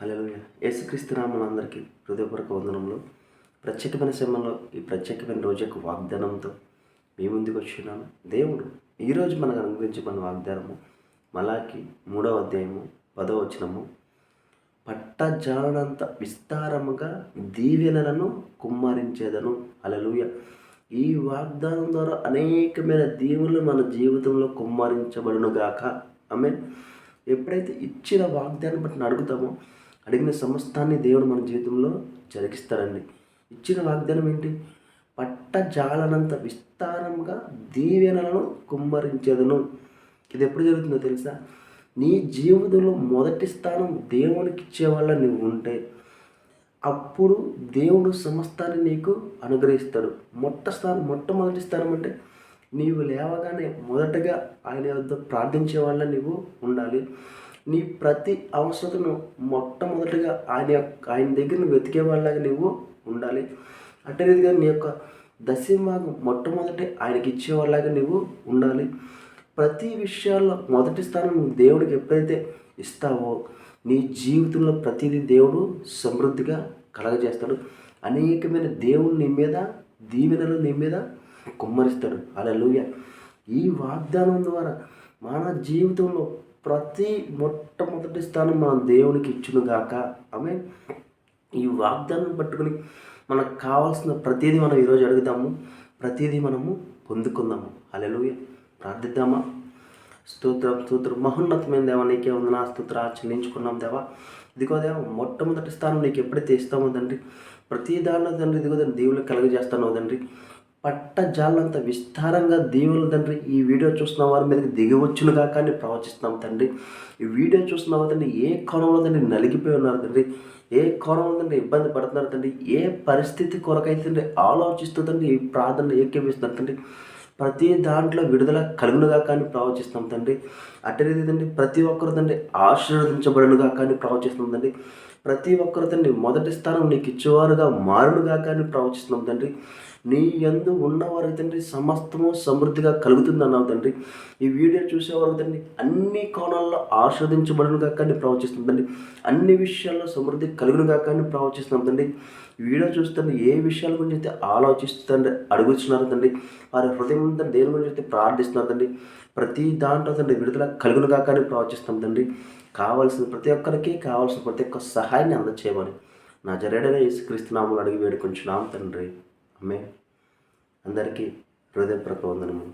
Hello యేసుక్రీస్తు నామం అందరికీ హృదయపూర్వక వందనంలో ప్రత్యేకమైన సమయంలో ఈ ప్రత్యేకమైన రోజు యొక్క వాగ్దానంతో మీ ముందుకు వచ్చినాను. దేవుడు ఈరోజు మనకు అనుగ్రహించబడిన వాగ్దానము మలాకి మూడవ అధ్యాయము పదవ వచనము. పట్టజాలనంత విస్తారముగా దీవెనలను కుమ్మరించేదను. అలలుయ ఈ వాగ్దానం ద్వారా అనేకమైన దీవులు మన జీవితంలో కుమ్మరించబడును గాక ఆమె ఎప్పుడైతే ఇచ్చిన వాగ్దానం బట్టి అడుగుతామో అడిగిన సమస్తాన్ని దేవుడు మన జీవితంలో జరిగిస్తాడండి. ఇచ్చిన వాగ్దానం ఏంటి? పట్టజాలనంత విస్తారంగా దీవెనలను కుమ్మరించేదను. ఇది ఎప్పుడు జరుగుతుందో తెలుసా? నీ జీవితంలో మొదటి స్థానం దేవునికి ఇచ్చేవాళ్ళ నువ్వు ఉంటే అప్పుడు దేవుడు సమస్తాన్ని నీకు అనుగ్రహిస్తాడు. మొట్ట స్థానం మొట్టమొదటి స్థానం అంటే నీవు లేవగానే మొదటగా ఆయన వద్ద ప్రార్థించే వాళ్ళ నీవు ఉండాలి. నీ ప్రతి అవసరతను మొట్టమొదటిగా ఆయన యొక్క ఆయన దగ్గర నువ్వు వెతికే వాళ్ళగా నువ్వు ఉండాలి. అట్టే రీతిగా నీ యొక్క దశమాగం మొట్టమొదటి ఆయనకి ఇచ్చేవాళ్ళగా నువ్వు ఉండాలి. ప్రతి విషయాల్లో మొదటి స్థానం నువ్వు దేవుడికి ఎప్పుడైతే ఇస్తావో నీ జీవితంలో ప్రతిదీ దేవుడు సమృద్ధిగా కలగజేస్తాడు. అనేకమైన దేవుడు నీ మీద దీవెనలు నీ మీద కుమ్మరిస్తాడు. అలా ఈ వాగ్దానం ద్వారా మన జీవితంలో ప్రతి మొట్టమొదటి స్థానం మనం దేవునికి ఇచ్చును గాక. ఆమె ఈ వాగ్దానం పట్టుకుని మనకు కావాల్సిన ప్రతిదీ మనం ఈరోజు అడుగుతాము ప్రతిదీ మనము పొందుకుందాము. అలెలుయ ప్రార్థిద్దామా? స్తోత్రం స్తోత్రం. మహోన్నతమైన దేవా నీకే ఉంది నా స్తోత్ర చెల్లించుకున్నాం దేవా. ఇదిగో దేవా మొట్టమొదటి స్థానం నీకు ఎప్పుడైతే ఇస్తామో తండ్రి ప్రతి దానిలో తండ్రి ఇదిగో దాన్ని దేవుళ్ళు కలుగజేస్తానో తండ్రి. పట్టజాలంత విస్తారంగా దేవుని తండ్రి ఈ వీడియో చూస్తున్న వారి మీదకి దిగవచ్చును కాక అని ప్రవచిస్తున్నాం తండ్రి. ఈ వీడియో చూస్తున్న తండ్రి ఏ కోణంలో తండ్రి నలిగిపోయి ఉన్నారు తండ్రి? ఏ కోణంలో తండ్రి ఇబ్బంది పడుతున్నారు తండ్రి? ఏ పరిస్థితి కొరకైతే తండ్రి ఆలోచిస్తూ తండ్రి ఈ ప్రార్థనలు ఏకేపిస్తున్నారు తండ్రి? ప్రతి దాంట్లో విడుదల కలుగునుగా కానీ ప్రవచిస్తాం తండ్రి. అట్టనేది తండ్రి ప్రతి ఒక్కరు తండ్రి ఆశీర్వదించబడునుగా కానీ ప్రవచిస్తుందండి తండ్రి. ప్రతి ఒక్కరు తండ్రి మొదటి స్థానం నీకు ఇచ్చేవారుగా మారుడుగా కానీ ప్రవచిస్తున్నాం తండ్రి. నీ ఎందు ఉన్నవారు తండ్రి సమస్తము సమృద్ధిగా కలుగుతుందన్నావు తండ్రి. ఈ వీడియో చూసేవారు తండ్రి అన్ని కోణాల్లో ఆస్వాదించబడినగా కానీ ప్రవచిస్తుంది తండ్రి. అన్ని విషయాల్లో సమృద్ధి కలుగునుగా కానీ ప్రవచిస్తున్నాం తండ్రి. వీడియో చూస్తుంటే ఏ విషయాల గురించి అయితే ఆలోచిస్తుంటే అడుగుతున్నారు తండ్రి వారి హృదయం దేని గురించి అయితే ప్రార్థిస్తున్నారు తండ్రి. ప్రతి దాంట్లో తండ్రి విడుదల కలుగునుగా కానీ ప్రవచిస్తాం తండ్రి. కావాల్సిన ప్రతి ఒక్కరికి కావాల్సిన ప్రతి ఒక్క సహాయాన్ని అందచేయమని నా జరేడనే యేసుక్రీస్తునాములు అడిగి వేడుకొంచున్నాం తండ్రి. అమ్మే అందరికీ హృదయపూర్వక వందనము